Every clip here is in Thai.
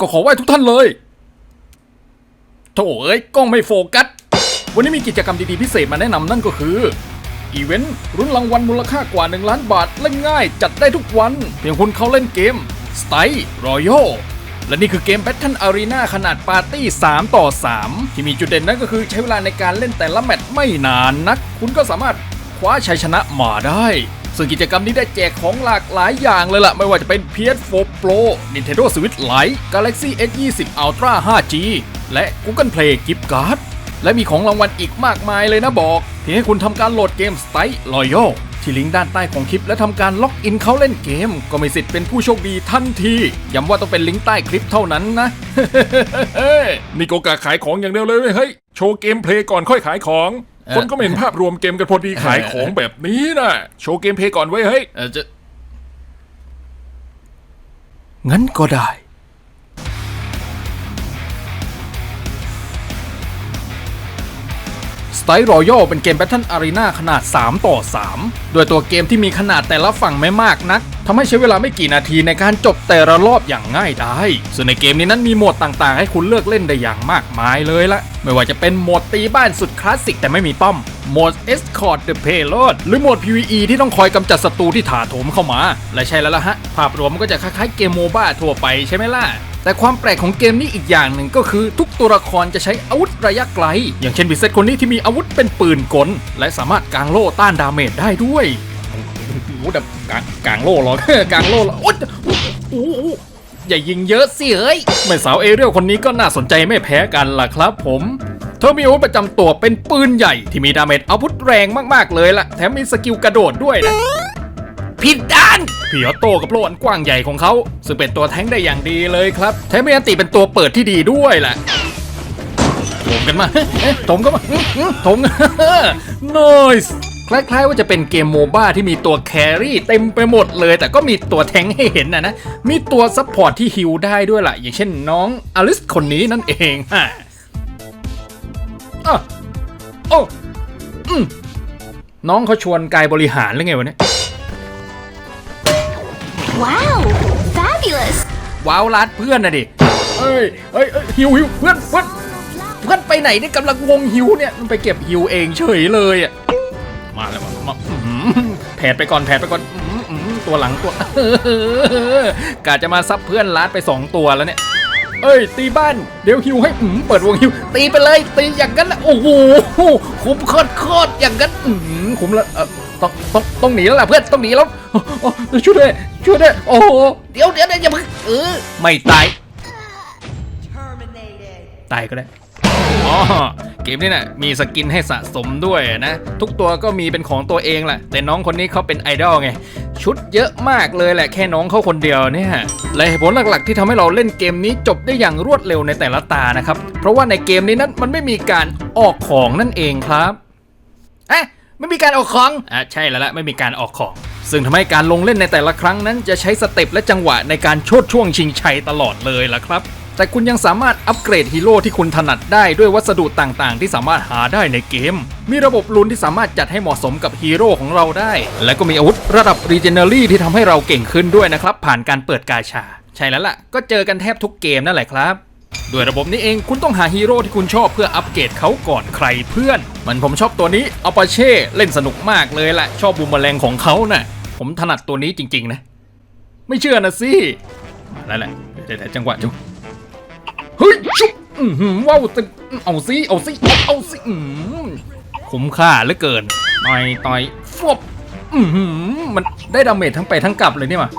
ก็ขอไหว้ทุกท่านเลยโถเอ้ยกล้องไม่โฟกัส วันนี้มีกิจกรรมดีๆพิเศษมาแนะนำนั่นก็คือ อีเวนต์รุ้นรางวัลมูลค่ากว่า 1 ล้านบาทเล่นง่าย จัดได้ทุกวัน เพียงคุณเข้าเล่นเกม s t y Royal และนี่คือเกม Battle Arena ขนาดปาร์ตี้ 3 ต่อ 3 ที่มีจุดเด่นนั่นก็คือใช้เวลาในการเล่นแต่ละแมตช์ไม่นานนัก คุณก็สามารถคว้าชัยชนะมาได้ ซึ่งกิจกรรมนี้ได้แจกของหลากหลายอย่างเลยล่ะ ไม่ว่าจะเป็น PS4 Pro Nintendo Switch Lite Galaxy S20 Ultra 5G และ Google Play Gift Card และมีของรางวัลอีกมากมายเลยนะบอก เพียงให้คุณทำการโหลดเกม Style Royal ที่ลิงก์ด้านใต้ของคลิปและทำการล็อกอินเข้าเล่นเกม ก็มีสิทธิ์เป็นผู้โชคดีทันที ย้ำว่าต้องเป็นลิงก์ใต้คลิปเท่านั้นนะ นี่โกกาขายของอย่างเดียวเลยเฮ้ย โชว์เกมเพลย์ก่อนค่อยขายของคนก็ไม่เห็นภาพรวมเกมกันพอดีขายของแบบนี้นะโชว์เกมเพลย์ก่อนเว้ยเฮ้ย เออจะ งั้นก็ได้ s t y Royal เป็นเกม Battle Arena ขนาด 3 ต่อ 3 โดยตัวเกมที่มีขนาดแต่ละฝั่งไม่มากนักทำให้ใช้เวลาไม่กี่นาทีในการจบแต่ละรอบอย่างง่ายได้ส่วนในเกมนี้นั้นมีโหมดต่างๆ ให้คุณเลือกเล่นได้อย่างมากมายเลยละ ไม่ว่าจะเป็นโหมดตีบ้านสุดคลาสสิกแต่ไม่มีป้อม โหมด Escort the Payload หรือโหมด PvE ที่ต้องคอยกำจัดศัตรูที่ถาโถมเข้ามา และใช่แล้วล่ะฮะ ภาพรวมมันก็จะคล้ายๆเกมโมบ้าทั่วไปใช่ไหมล่ะ แต่ความแปลกของเกมนี้อีกอย่างหนึ่งก็คือทุกตัวละครจะใช้อาวุธระยะไกล อย่างเช่นบิเซตคนนี้ที่มีอาวุธเป็นปืนกล และสามารถกางโล่ต้านดาเมจได้ด้วยโอ้โหแบบกางกางโล่เหรอกางโล่หรอโอ๊ยโอ้โหอย่ายิงเยอะสิเฮ้ยแม่สาวเอเรียลคนนี้ก็น่าสนใจไม่แพ้กันล่ะครับผมเธอมีอาวุธประจำตัวเป็นปืนใหญ่ที่มีดาเมจอาวุธแรงมากๆเลยล่ะ แถมมีสกิลกระโดดด้วยนะ ผิดด้านพี่ออโต้กับโลอันกว้างใหญ่ของเขา ซึ่งเป็นตัวแท้งได้อย่างดีเลยครับแถมมีอันติเป็นตัวเปิดที่ดีด้วยแหละโถมกันมาเอ๊ะโถมกันมาอื้ออื้อโถม nice คล้ายๆว่าจะเป็นเกมโมบ้าที่มีตัวแครี่เต็มไปหมดเลย แต่ก็มีตัวแทงให้เห็นนะนะ มีตัวซัพพอร์ตที่ฮิลได้ด้วยล่ะ อย่างเช่นน้องอลิสคนนี้นั่นเองฮะอะโอ้อืมน้องเขาชวนกายบริหารหรือไงวะเนี่ย Wow, fabulous! ว้าวรัดเพื่อนนะดิเอ้ยเอ้ยเอ้ยหิวหิวเพื่อนเพื่อนเพื่อนไปไหนเนี่ยกำลังวงหิวเนี่ยมันไปเก็บหิวเองเฉยเลยอะมาแล้วมามาอื้อหือแผดไปก่อนแผดไปก่อนอื้อหือตัวหลังตัว กะจะมาซับเพื่อนรัดไปสองตัวแล้วเนี่ย เอ้ย ตีบ้านเดี๋ยวหิวให้อืมเปิดวงหิว ตีไปเลย ตีอย่างนั้นแหละโอ้โหคุ้มโคตรโคตรอย่างนั้นอืมคุ้มแล้วเออต้องต้องต้องหนีแล้วล่ะเพื่อนต้องหนีแล้วโอ้โอ้ช่วยด้วย ช่วยด้วยโอ้โหเดี๋ยวเดี๋ยวเดี๋ยวอย่าเพิ่งเออไม่ตายตายก็ได้อ๋อเกมนี้น่ะมีสกินให้สะสมด้วยนะ ทุกตัวก็มีเป็นของตัวเองแหละ แต่น้องคนนี้เขาเป็นไอดอลไง ชุดเยอะมากเลยแหละแค่น้องเขาคนเดียวเนี่ยและเหตุผลหลักๆ ที่ทำให้เราเล่นเกมนี้จบได้อย่างรวดเร็วในแต่ละตานะครับ เพราะว่าในเกมนี้นั้นมันไม่มีการออกของนั่นเองครับเอ๊ะไม่มีการออกของอะใช่แล้วละไม่มีการออกของ ซึ่งทำให้การลงเล่นในแต่ละครั้งนั้นจะใช้สเต็ปและจังหวะในการโชดช่วงชิงชัยตลอดเลยล่ะครับ แต่คุณยังสามารถอัปเกรดฮีโร่ที่คุณถนัดได้ด้วยวัสดุต่างๆ ที่สามารถหาได้ในเกม มีระบบลุ้นที่สามารถจัดให้เหมาะสมกับฮีโร่ของเราได้ และก็มีอาวุธระดับ r e g e n e r y ที่ทำให้เราเก่งขึ้นด้วยนะครับผ่านการเปิดกาชา ใช่แล้วล่ะก็เจอกันแทบทุกเกมนั่นแหละครับ ด้วยระบบนี้เองคุณต้องหาฮีโร่ที่คุณชอบเพื่ออัปเกรดเขาก่อนใครเพื่อน มันผมชอบตัวนี้อัปเช่เล่นสนุกมากเลยแหละ ชอบบูมแมลงของเขาน่ะ ผมถนัดตัวนี้จริงๆนะ ไม่เชื่อนะสิมาแล้วแหละเดี๋ยวๆจังหวะจุ๊บเฮ้ยชุบอือหือว้าวตึเอาสิเอาสิเอาเอาสิอืมคุ้มค่าเหลือเกินต่อยต่อยฟบอือหือมันได้ดาเมจทั้งไปทั้งกลับเลยเนี่ยมา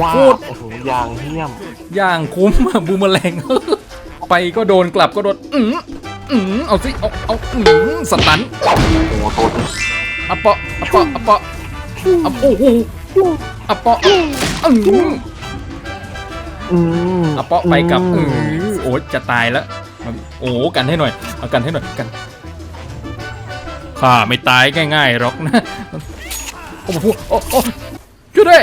ว้าโควตรโอ้โหยางเหี้ยม อย่างคุ้มอะบูมแมลงไปก็โดนกลับก็โดนอืมอืมเอาสิเอาเอาอืมสตันโอ้โหโตจริงอะเปาะอะเปาะอะเปาะอะโอ้โหอะเปาะอืมอืมอะเปาะไปกับอืมโอ้ยจะตายแล้วโอ้กันให้หน่อยเอากันให้หน่อยกันข้าไม่ตายง่ายๆหรอกนะโอ้โหโอ้โอ้ช่วยด้วย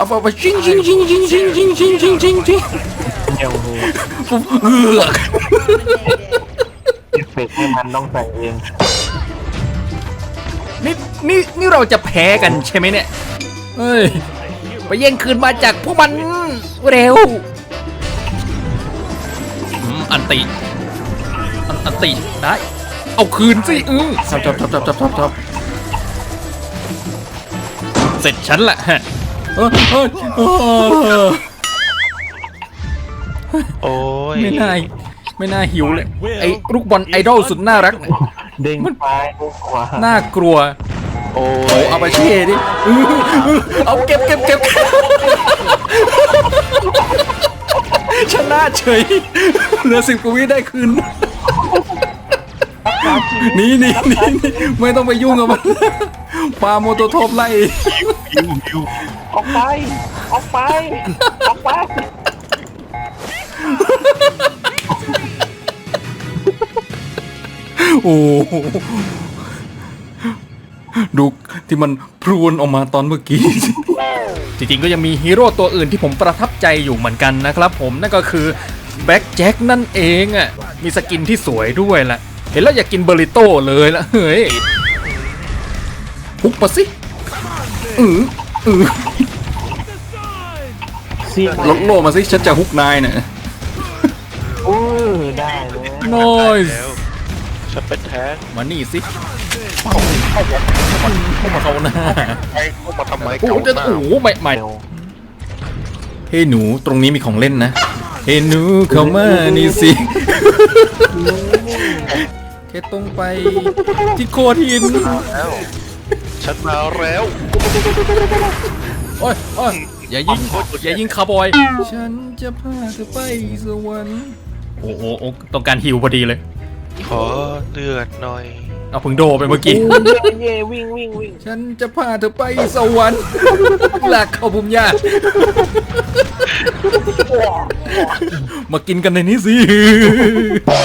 เอาไปเอไปชิงชิงชิงชิงชิงชิงชิงชิงชิงชิงเดี๋ยวโหฟุบเอือกเอฟเฟกต์ให้มันต้องใส่เองนี่นี่นี่เราจะแพ้กันใช่ไหมเนี่ยเฮ้ยไปแย่งคืนมาจากพวกมันเร็วอันติอันติได้เอาคืนสิอือจบจับจับจับจับจับจับเสร็จฉันละฮะ โอ้ยไม่น่าไม่น่าหิวเลยไอ้ลูกบอลไอดอลสุดน่ารักเนี่ยเด้งซ้ายเด้งขวาน่ากลัว โอ้โอ้ยเอาไปเช่ดิอื้ออื้อเอาเก็บเก็บเก็บชนะเฉย เหลือสิบกว่าวิได้คืนหนี่นี่นี่ไม่ต้องไปยุ่งกับมันปาโมโตโทบไล่ยิวยิว ออกไป ออกไป ออกไป โอ้โหดูที่มันพรวนออกมาตอนเมื่อกี้ จริงๆก็ยังมีฮีโร่ตัวอื่นที่ผมประทับใจอยู่เหมือนกันนะครับผมนั่นก็คือแบ็กแจ็คนั่นเองอะมีสกินที่สวยด้วยแหละเห็นแล้วอยากกินเบอริโต้เลยละเฮ้ยฮุกปะสิอือ อือเสียงลดโลมาสิฉันจะฮุกนายน่ะอู้ได้เลยน้อยแล้วฉันเป็นแท้งมานี่สิเป้าเข้ามาเข้าหน้าไอ้พวกมาทำไมโอ้เก่าจะหน้าโอ้โหไม่ไม่เร็วเฮ้ยหนูตรงนี้มีของเล่นนะเฮ้ยหนูเข้ามานี่สิแค่ตรงไปที่โคดหินแล้ว ฉันมาแล้วโอ้ยโอ้ยอย่ายิงอย่ายิงคาร์บอย ฉันจะพาเธอไปสวรรค์โอ้โหโอ้ต้องการฮิวพอดีเลย ขอเลือดหน่อยเอาเพึ่งโดไปเมื่อกี้อู้เย่เย่วิ่งวิ่งวิ่งฉันจะพาเธอไปสวรรค์หลักเข้าบุมยาก มากินกันในนี้สิ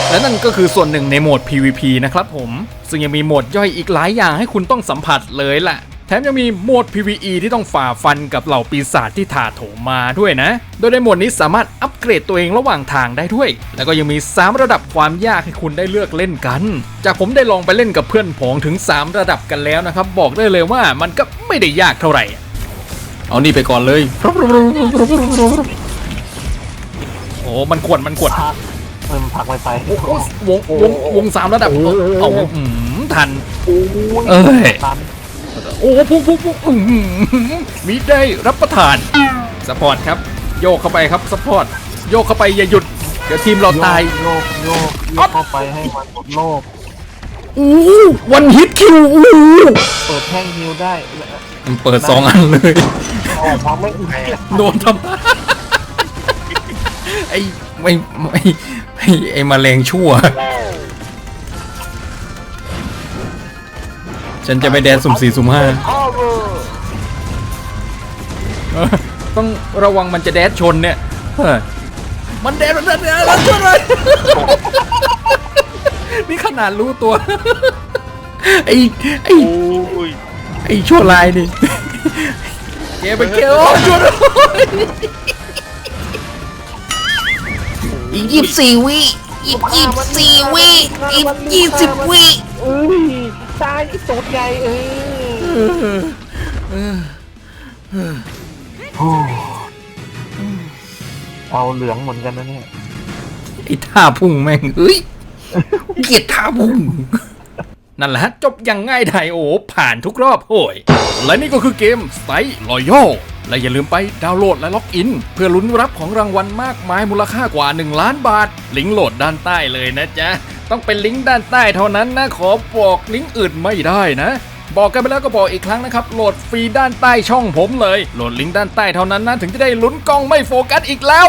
และนั่นก็คือส่วนหนึ่งในโหมด PVP นะครับผม ซึ่งยังมีโหมดย่อยอีกหลายอย่างให้คุณต้องสัมผัสเลยแหละแถมยังมีโหมด PVE ที่ต้องฝ่าฟันกับเหล่าปีศาจที่ถาโถมมาด้วยนะ โดยในโหมดนี้สามารถอัปเกรดตัวเองระหว่างทางได้ด้วย แล้วก็ยังมี 3 ระดับความยากให้คุณได้เลือกเล่นกัน จากผมได้ลองไปเล่นกับเพื่อนผองถึง 3 ระดับกันแล้วนะครับ บอกได้เลยว่ามันก็ไม่ได้ยากเท่าไหร่ เอานี่ไปก่อนเลย โอ้มันขวดมันขวดพักเอิ่มพักไม่ไปโอ้โหวงวงวงสามระดับโอ้โหเอาอืมทันอู้เอ้ยตันโอ้ปุ๊บปุ๊บปุ๊บอื้อหือมีได้รับประทานสปอร์ตครับ โยกเข้าไปครับสปอร์ตโยกเข้าไปอย่าหยุดเดี๋ยวทีมเราตายโยกโยกโยกเข้าไปให้มันหมดโลกอู้วันฮิตคิวอู้เปิดแท่งฮิวได้มันเปิดสองอันเลยออกมาไม่อีกโดนทำไอ้ไม่ไม่ไอ้ไอ้แมลงชั่ว ฉันจะไปแดนสุ่มสี่สุ่มห้าอ้าวเวอร์เออต้องระวังมันจะแดดชนเนี่ยเฮ้ยมันแดดมันแดดแดดแล้วชนเลยนี่ขนาดรู้ตัว ไอ้ไอ้โอ้ยไอ้ชั่วลายนี่แกไปเกลโอ้ชั่วลาย อีกยี่สิบสี่วิอีกยี่สิบสี่วิอีกยี่สิบวิเอ้ยตายตูดใหญ่เอ้ยโอ้เอาเหลืองเหมือนกันนะเนี่ย ไอ้ท่าพุ่งแม่งเอ้ยเกลียดท่าพุ่งนั่นแหละฮะจบอย่างง่ายดายโอ้ผ่านทุกรอบโอ้ยและนี่ก็คือเกมไซรอยัล และอย่าลืมไปดาวน์โหลดและล็อกอิน เพื่อลุ้นรับของรางวัลมากมายมูลค่ากว่า 1 ล้านบาท ลิงก์โหลดด้านใต้เลยนะจ๊ะ ต้องเป็นลิงก์ด้านใต้เท่านั้นนะ ขอบอกลิงก์อื่นไม่ได้นะ บอกกันไปแล้วก็บอกอีกครั้งนะครับ โหลดฟรีด้านใต้ช่องผมเลย โหลดลิงก์ด้านใต้เท่านั้นนะถึงจะได้ลุ้นกล้องไม่โฟกัสอีกแล้ว